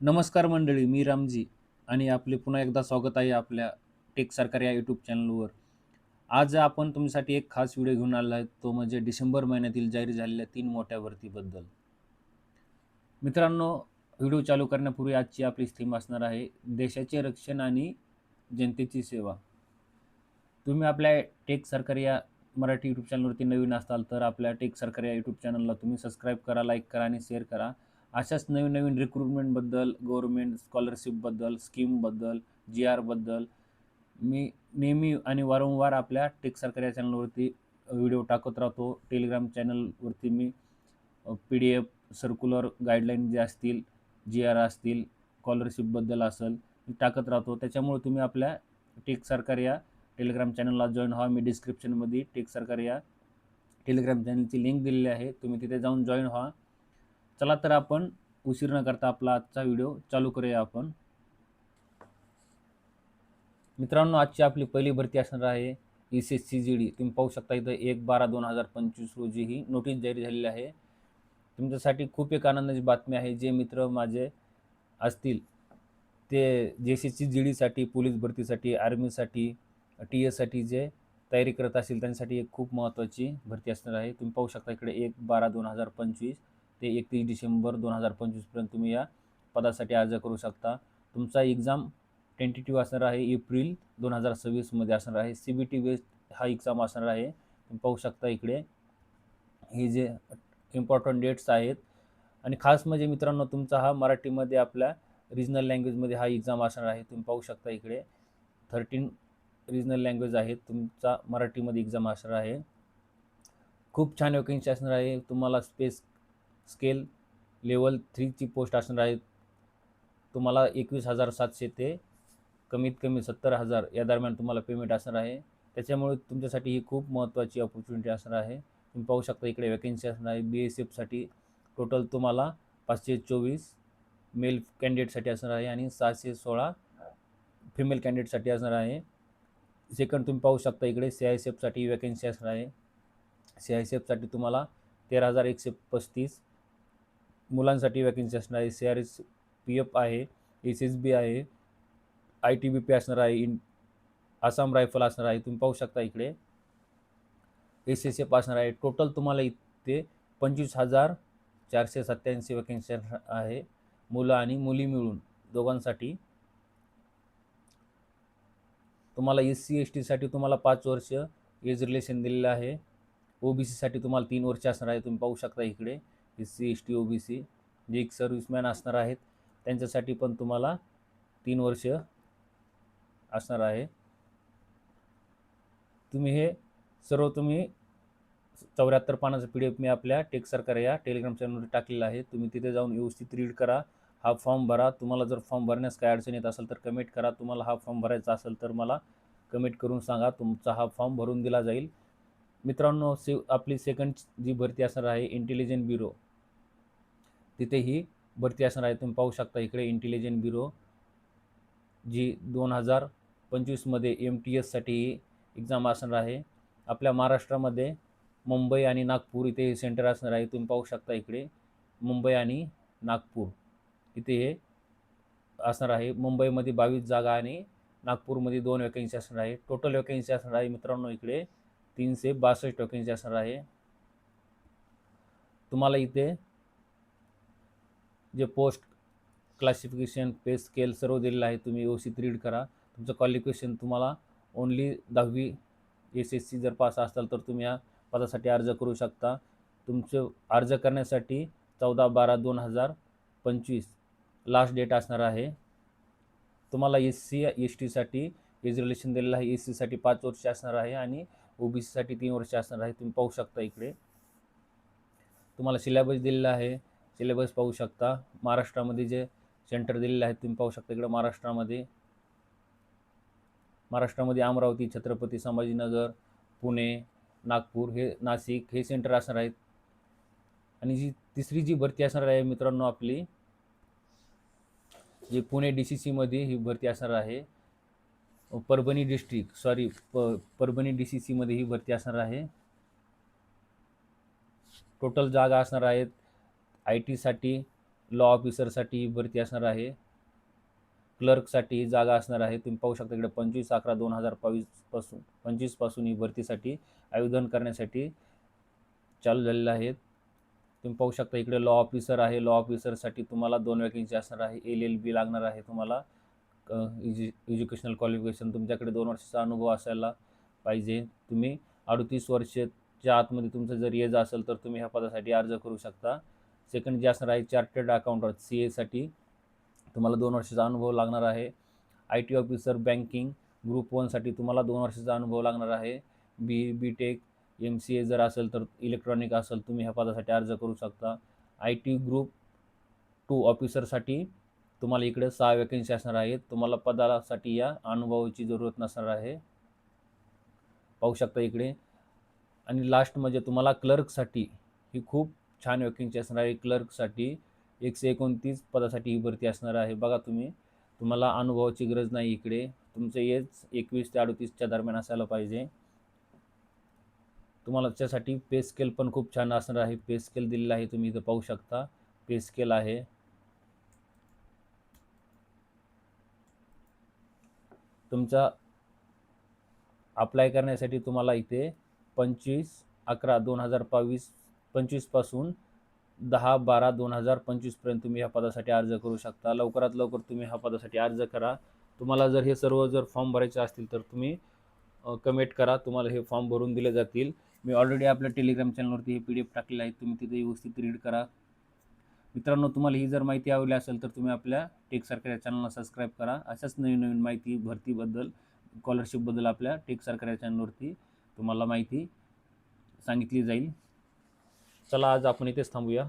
नमस्कार मंडळी मी रामजी आणि आपले पुन्हा एकदा स्वागत आहे आपल्या टेक सरकार या यूट्यूब चॅनलवर आज आपण तुमच्यासाठी एक खास व्हिडिओ घेऊन आला आहे तो म्हणजे डिसेंबर महिन्यातील जाहीर झालेल्या तीन मोठ्या भरतीबद्दल. मित्रांनो व्हिडिओ चालू करण्यापूर्वी आजची आपली थीम असणार आहे देशाचे रक्षण आणि जनतेची सेवा. तुम्ही आपल्या टेक सरकार या मराठी यूट्यूब चॅनलवरती नवीन असाल तर आपल्या टेक सरकार या यूट्यूब चॅनलला तुम्ही सबस्क्राईब करा लाईक करा आणि शेअर करा. अशाच नवीन नवीन रिक्रुटमेंटबद्दल गव्हर्मेंट स्कॉलरशिपबद्दल स्कीमबद्दल जी आरबद्दल मी नेहमी आणि वारंवार आपल्या टेक सरकार या चॅनलवरती व्हिडिओ टाकत राहतो. टेलिग्राम चॅनलवरती मी P D F circular guideline जे असतील जी आर असतील स्कॉलरशिपबद्दल असेल मी टाकत राहतो. त्याच्यामुळे तुम्ही आपल्या टेक सरकार या टेलिग्राम चॅनलला जॉईन व्हा. मी डिस्क्रिप्शनमध्ये टेक सरकार या टेलिग्राम चॅनलची लिंक दिलेली आहे. तुम्ही तिथे जाऊन जॉईन व्हा. चला तर आपण उशीर न करता आपला आजचा व्हिडिओ चालू करूया आपण. मित्रांनो आजची आपली पहिली भरती असणार आहे E C S C G D तुम्ही पाहू शकता इथं एक बारा दोन हजार पंचवीस रोजी ही नोटीस जारी झालेली आहे. तुमच्यासाठी खूप एक आनंदाची बातमी आहे. जे मित्र माझे असतील ते जे सी सी जी डीसाठी पोलीस भरतीसाठी आर्मीसाठी टी एससाठी जे तयारी करत असतील त्यांच्यासाठी एक खूप महत्त्वाची भरती असणार आहे. तुम्ही पाहू शकता इकडे एक बारा दोन हजार पंचवीस. ते एकतीस डिसेंबर दोन हजार पंचवीसपर्यंत तुम्ही या पदासाठी अर्ज करू शकता. तुमचा एक्झाम टेंटेटिव्ह असणार आहे एप्रिल दोन हजार सव्वीसमध्ये असणार आहे. सी बी टी बेस्ड हा एक्झाम असणार आहे. तुम्ही पाहू शकता इकडे. हे जे इम्पॉर्टंट डेट्स आहेत. आणि खास म्हणजे मित्रांनो तुमचा हा मराठीमध्ये आपल्या रिजनल लँग्वेजमध्ये हा एक्झाम असणार आहे. तुम्ही पाहू शकता इकडे. थर्टीन रिजनल लँग्वेज आहेत. तुमचा मराठीमध्ये एक्झाम असणार आहे. खूप छान वेकन्सी असणार आहे. तुम्हाला स्पेस स्केल लेवल थ्रीची पोस्ट असणार आहे. तुम्हाला एकवीस हजार सातशे ते कमीत कमी सत्तर हजार या दरम्यान तुम्हाला पेमेंट असणार आहे. त्याच्यामुळे तुमच्यासाठी ही खूप महत्त्वाची ऑपॉर्च्युनिटी असणार आहे. तुम्ही पाहू शकता इकडे वॅकन्सी असणार आहे. बी एस एफसाठी टोटल तुम्हाला पाचशे चोवीस मेल कॅन्डिडेटसाठी असणार आहे आणि सहाशे सोळा फिमेल कॅन्डिडेटसाठी असणार आहे. सेकंड तुम्ही पाहू शकता इकडे सी आय एस एफसाठी वॅकन्सी असणार आहे. सी आय एस एफसाठी तुम्हाला तेरा हजार एकशे पस्तीस मुलांसाठी वॅकन्सी असणार आहे. C R S P F आहे एस एस बी आहे आय टी बी पी असणार आहे इन आसाम रायफल असणार आहे. तुम्ही पाहू शकता इकडे. एस एस एफ असणार आहे. टोटल तुम्हाला इथे पंचवीस हजार चारशे सत्त्याऐंशी वॅकन्सी आहे. मुलं आणि मुली मिळून दोघांसाठी. तुम्हाला एस सी एस टीसाठी तुम्हाला पाच वर्ष एज रिलेशन दिलेलं आहे. ओ बी सीसाठी तुम्हाला तीन वर्ष असणार आहे. तुम्ही पाहू शकता इकडे. S C S T O B C जे एक सर्व्हिसमॅन असणार आहेत त्यांच्यासाठी पण तुम्हाला तीन वर्ष असणार आहे. तुम्ही हे सर्व तुम्ही चौऱ्याहत्तर पानाचं पी डी एफ मी आपल्या टेक सरकार या टेलिग्राम चॅनलवर टाकलेला आहे. तुम्ही तिथे जाऊन व्यवस्थित रीड करा. हा फॉर्म भरा. तुम्हाला जर फॉर्म भरण्यास काय अडचण येत असेल तर कमेंट करा. तुम्हाला हा फॉर्म भरायचा असेल तर मला कमेंट करून सांगा. तुमचा हा फॉर्म भरून दिला जाईल. मित्रांनो से आपली सेकंड जी भरती असणार आहे इंटेलिजंट ब्युरो तिथे ही भरती असणार आहे. तुम्ही पाहू शकता इकडे इंटेलिजन्स ब्युरो जी दोन हजार पंचवीसमध्ये एम टी एससाठी ही एक्झाम असणार आहे. आपल्या महाराष्ट्रामध्ये मुंबई आणि नागपूर इथे हे सेंटर असणार आहे. तुम्ही पाहू शकता इकडे मुंबई आणि नागपूर इथे हे असणार आहे. मुंबईमध्ये बावीस जागा आणि नागपूरमध्ये दोन वॅकन्सी असणार आहे. टोटल वॅकन्सी असणार आहे मित्रांनो इकडे तीनशे बासष्ट वॅकन्सी असणार आहे. तुम्हाला इथे जे पोस्ट क्लासिफिकेशन पे स्केल सर्व दिलेलं आहे तुम्ही व्यवस्थित रीड करा. तुमचं क्वालिफिकेशन तुम्हाला ओनली दहावी एस एस सी जर पास असाल तर तुम्ही या पदासाठी अर्ज करू शकता. तुमचं अर्ज करण्यासाठी चौदा बारा दोन हजार पंचवीस लास्ट डेट असणार आहे. तुम्हाला एस सी एस टीसाठी एज दिलेलं आहे. एस सीसाठी पाच वर्ष असणार आहे आणि ओ बी सीसाठी तीन वर्ष असणार आहे. तुम्ही पाहू शकता इकडे. तुम्हाला सिलेबस दिलेला आहे. सिलेबस पाहू शकता. महाराष्ट्रामध्ये जे सेंटर दिलेले आहेत तुम्ही पाहू शकता इकडं महाराष्ट्रामध्ये. महाराष्ट्रामध्ये अमरावती छत्रपती संभाजीनगर पुणे नागपूर हे नाशिक हे सेंटर असणार आहेत. आणि जी तिसरी जी भरती असणार आहे मित्रांनो आपली जी पुणे डी सी सीमध्ये ही भरती असणार आहे. परभणी डिस्ट्रिक्ट सॉरी प परभणी डी सी सीमध्ये ही भरती असणार आहे. टोटल जागा असणार आहेत आय टीसाठी लॉ ऑफिसरसाठी ही भरती असणार आहे. क्लर्कसाठी जागा असणार आहे. तुम्ही पाहू शकता इकडे पंचवीस अकरा दोन हजारपासून पंचवीसपासून ही भरतीसाठी आवेदन करण्यासाठी चालू झालेलं आहे. तुम्ही पाहू शकता इकडे लॉ ऑफिसर आहे. लॉ ऑफिसरसाठी तुम्हाला दोन वॅकन्सी असणार आहे. एल एल बी लागणार आहे तुम्हाला. एज्यु एज्युकेशनल क्वालिफिकेशन तुमच्याकडे दोन वर्षाचा अनुभव असायला पाहिजे. तुम्ही अडतीस वर्षाच्या आतमध्ये तुमचं जर एज असेल तर तुम्ही ह्या पदासाठी अर्ज करू शकता. सेकंड जे असणार आहे चार्टर्ड अकाउंटंट सी एसाठी तुम्हाला दोन वर्षाचा अनुभव लागणार आहे. I T officer banking group वनसाठी तुम्हाला दोन वर्षाचा अनुभव लागणार आहे. B B tech M C A जर असेल तर इलेक्ट्रॉनिक असेल तुम्ही ह्या पदासाठी अर्ज करू शकता. आय टी ग्रुप टू ऑफिसरसाठी तुम्हाला इकडे सहा वॅकन्सी असणार आहेत. तुम्हाला पदासाठी या अनुभवाची जरूरत नसणार आहे. पाहू शकता इकडे. आणि लास्ट म्हणजे तुम्हाला क्लर्कसाठी ही खूप छान वॅकन्सी असणार आहे क्लर्कसाठी एकशे एकोणतीस पदासाठी ही भरती असणार आहे. बघा तुम्ही तुम्हाला अनुभवाची गरज नाही इकडे. तुमचं एज एकवीस ते अडतीसच्या दरम्यान असायला पाहिजे. तुम्हाला त्यासाठी पे स्केल पण खूप छान असणार आहे. पे स्केल दिलेला आहे तुम्ही इथं पाहू शकता. पे स्केल आहे. तुमचा अप्लाय करण्यासाठी तुम्हाला इथे पंचवीस अकरा दोन हजार बावीस पंचवीसपासून दहा बारा दोन हजार पंचवीसपर्यंत तुम्ही ह्या पदासाठी अर्ज करू शकता. लवकरात लवकर तुम्ही ह्या पदासाठी अर्ज करा. तुम्हाला जर हे सर्व जर फॉर्म भरायचे असतील तर तुम्ही कमेंट करा. तुम्हाला हे फॉर्म भरून दिले जातील. मी ऑलरेडी आपल्या टेलिग्राम चॅनलवरती हे पी डी एफ टाकलेलं आहे तुम्ही तिथे व्यवस्थित रीड करा. मित्रांनो तुम्हाला ही जर माहिती आवडली असेल तर तुम्ही आपल्या टेक सरकार या चॅनलला सबस्क्राईब करा. अशाच नवीन नवीन माहिती भरतीबद्दल स्कॉलरशिपबद्दल आपल्या टेक सरकार या चॅनलवरती तुम्हाला माहिती सांगितली जाईल. चला आज आपण इथेच थांबूया.